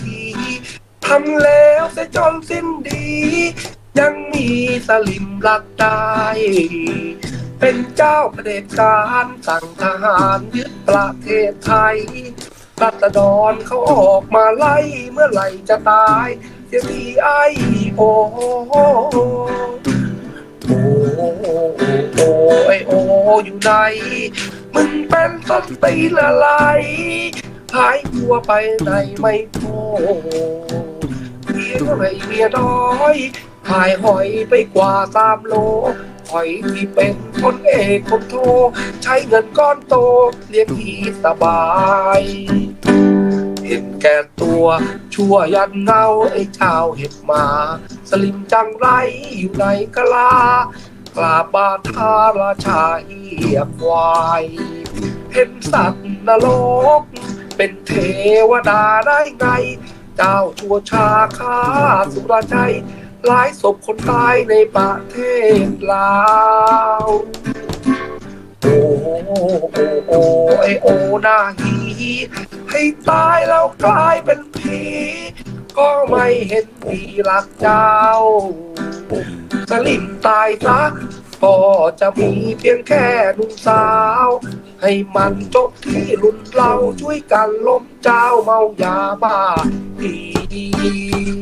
ทีทำแล้วเสียจนสิ้นดี ยังมีสลิมรักได้ เป็นเจ้าประเผด็จการสั่งทหารยึดประเทศไทยรัตดรเขาออกมาไล่เมื่อไหร่จะตายเสียทีไอโอโอโอโอไอโออยู่ไหนมึงเป็นต้นตีนอะไร หายตัวไปไหนไม่โทเมียก็ไม่เมียน้อยหายหอยไปกว่าสามโล หอยที่เป็นคนเอกคนโท ใช้เงินก้อนโตเลี้ยงผีสบายเห็นแก่ตัวชั่วยันเงาไอ้เจ้าเห็บมา สลิมจังไรอยู่ในกะลากราบบาทาราชาเอียควาย เห็นสัตว์นรก เป็นเทวดาได้ไง เจ้าชัวชาข้าสุรชัยหลายศพคนตายในประเทศลาวโอ้โอ้โอ้ไอโอนาหีให้ตายแล้วกลายเป็นผีก็ไม่เห็นผีรักเจ้า สลิมตายซะ ก็จะมีเพียงแค่นุ่งสาว ให้มันจบที่รุ่นเราช่วยกันล้มเจ้าเมายาบ้าดี